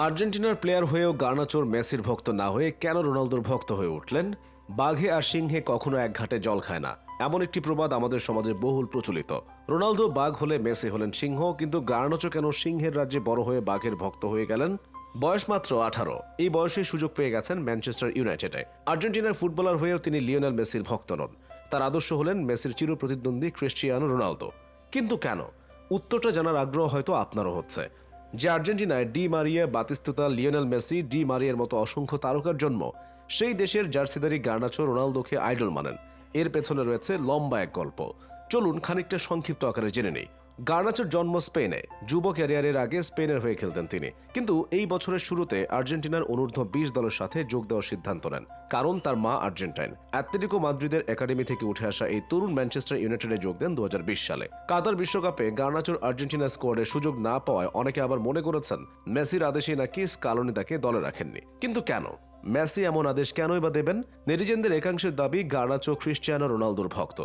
আর্জেন্টিনার প্লেয়ার হয়েও গার্নাচোর মেসির ভক্ত না হয়ে কেন রোনালদোর ভক্ত হয়ে উঠলেন? বাঘে আর সিংহে কখনো এক ঘাটে জল খায় না। এমন একটি প্রবাদ আমাদের সমাজে বহুল প্রচলিত। রোনালদো বাঘ হলে মেসি হলেন সিংহ, কিন্তু গার্নাচো কেন সিংহের রাজ্যে বড় হয়ে বাঘের ভক্ত হয়ে গেলেন? বয়স মাত্র আঠারো। এই বয়সে সুযোগ পেয়ে গেছেন ম্যানচেস্টার ইউনাইটেডে। আর্জেন্টিনার ফুটবলার হয়েও তিনি লিওনেল মেসির ভক্ত নন। তার আদর্শ হলেন মেসির চির প্রতিদ্বন্দ্বী ক্রিস্টিয়ানো রোনালদো। কিন্তু কেন? উত্তরটা জানার আগ্রহ হয়তো আপনারও হচ্ছে। যে আর্জেন্টিনায় Di Maria, Batistuta, Lionel Messi, Di মারিয়ার মতো অসংখ্য তারকার জন্ম, সেই দেশের জার্সিদারি গার্নাচো রোনালদোকে আইডল মানেন। এর পেছনে রয়েছে লম্বা এক গল্প। চলুন খানিকটা সংক্ষিপ্ত আকারে জেনে নেই। গার্নাচোর জন্ম স্পেনে। যুব ক্যারিয়ারের আগে স্পেনের হয়ে খেলতেন তিনি। কিন্তু এই বছরের শুরুতে আর্জেন্টিনার অনূর্ধ্ব বিশ দলের সাথে যোগ দেওয়ার সিদ্ধান্ত নেন, কারণ তার মা আর্জেন্টাইন। অ্যাথলেটিকো মাদ্রিদের একাডেমি থেকে উঠে আসা এই তরুণ ম্যানচেস্টার ইউনাইটেডে যোগ দেন দু হাজার বিশ সালে। কাতার বিশ্বকাপে গার্নাচোর আর্জেন্টিনা স্কোয়াডে সুযোগ না পাওয়ায় অনেকে আবার মনে করেছেন, মেসির আদেশে নাকি স্কালোনি তাকে দলে রাখেননি। কিন্তু কেন? মেসি এমন আদেশ কেনই বা দেবেন? নেটিজেনদের একাংশের দাবি গার্নাচো ক্রিস্টিয়ানো রোনালদোর ভক্ত।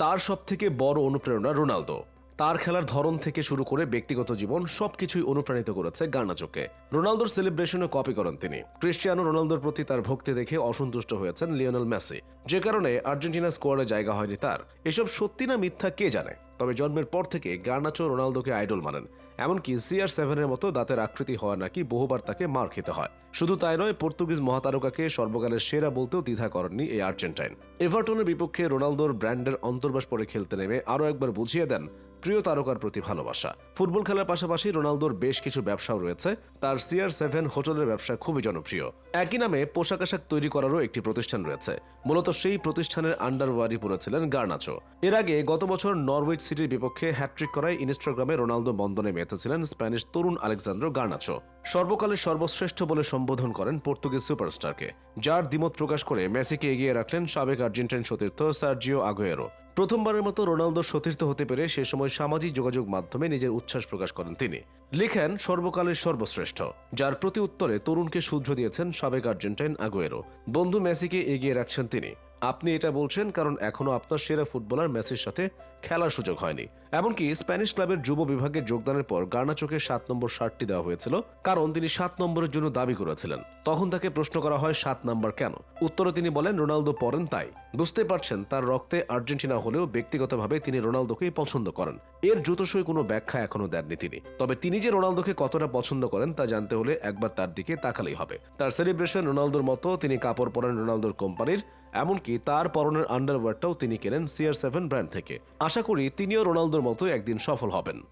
তার সব থেকে বড় অনুপ্রেরণা রোনালদো। তার খেলার ধরন থেকে শুরু করে ব্যক্তিগত জীবন সবকিছুই অনুপ্রাণিত করেছে গার্নাচোকে। রোনালদোর সেলিব্রেশনে কপি করেন তিনি। ক্রিস্টিয়ানো রোনালদোর প্রতি তার ভক্তি দেখে অসন্তুষ্ট হয়েছেন লিওনেল মেসি। যে কারণে আর্জেন্টিনা স্কোয়াডে জায়গা হয়নি তার। এসব সত্যি না মিথ্যা কে জানে? তবে জন্মের পর থেকে গার্নাচো রোনালদোকে আইডল মানেন, এমনকি সিআর সেভেনের মতো দাঁতের আকৃতি হওয়া নাকি বহুবার তাকে মার খেতে হয়। শুধু তাই নয়, পর্তুগিজ মহাতারকাকে সর্বকালের সেরা বলতেও দ্বিধা করেননি এই আর্জেন্টাইন। এভারটনের বিপক্ষে রোনালদোর ব্র্যান্ডের অন্তর্বাস পরে খেলতে নেমে আরও একবার বুঝিয়ে দেন প্রিয় তারকার প্রতি ভালোবাসা। ফুটবল খেলার পাশাপাশি রোনালদোর বেশ কিছু ব্যবসাও রয়েছে, তার সিআর সেভেন হোটেলের ব্যবসা খুবই জনপ্রিয়। একই নামে পোশাক আশাক তৈরি করারও একটি প্রতিষ্ঠান রয়েছে। মূলত সেই প্রতিষ্ঠানের আন্ডারওয়ারি পড়েছিলেন গার্নাচো। এর আগে গত বছর নরউইচ সিটির বিপক্ষে হ্যাট্রিক করায় ইনস্টাগ্রামে রোনালদো বন্দনে মেতেছিলেন স্প্যানিশ তরুণ আলেকজান্দ্রো গার্নাচো। সর্বকালের সর্বশ্রেষ্ঠ বলে সম্বোধন করেন পর্তুগিজ সুপারস্টারকে, যার দ্বিমত প্রকাশ করে মেসিকে এগিয়ে রাখলেন সাবেক আর্জেন্টাইন সতীর্থ সার্জিও আগোয়েরো। প্রথমবারের মতো রোনালদো সতীর্থ হতে পেরে সে সময় সামাজিক যোগাযোগ মাধ্যমে নিজের উচ্ছ্বাস প্রকাশ করেন তিনি। লিখেন, সর্বকালের সর্বশ্রেষ্ঠ যার প্রতি উত্তরে তরুণকে শুধরে দিয়েছেন সাবেক আর্জেন্টাইন আগোয়েরো। বন্ধু মেসিকে এগিয়ে রাখছেন তিনি। আপনি এটা বলছেন কারণ এখনও আপনার সেরা ফুটবলার মেসির সাথে খেলার সুযোগ হয়নি। এমনকি স্প্যানিশ ক্লাবের যুব বিভাগে যোগদানের পর গার্নাচোকে সাত নম্বর শার্টটি দেওয়া হয়েছিল, কারণ তিনি সাত নম্বরের জন্য দাবি করেছিলেন। তখন তাকে প্রশ্ন করা হয়, সাত নম্বর কেন? উত্তরে তিনি বলেন, রোনালদো পরেন তাই। বুঝতে পারছেন, তার রক্তে আর্জেন্টিনা হলেও ব্যক্তিগতভাবে তিনি রোনালদোকেই পছন্দ করেন। এর জুতোসই কোনো ব্যাখ্যা এখনও দেননি তিনি। তবে তিনি যে রোনালদোকে কতটা পছন্দ করেন তা জানতে হলে একবার তার দিকে তাকালেই হবে। তার সেলিব্রেশন রোনালদোর মতো, তিনি কাপড় পরেন রোনালদোর কোম্পানির, এমনকি তার পরনের আন্ডারওয়ারটাও তিনি কেনেন সিআর সেভেন ব্র্যান্ড থেকে। আশা করি তিনিও রোনালদোর মতো একদিন সফল হবেন।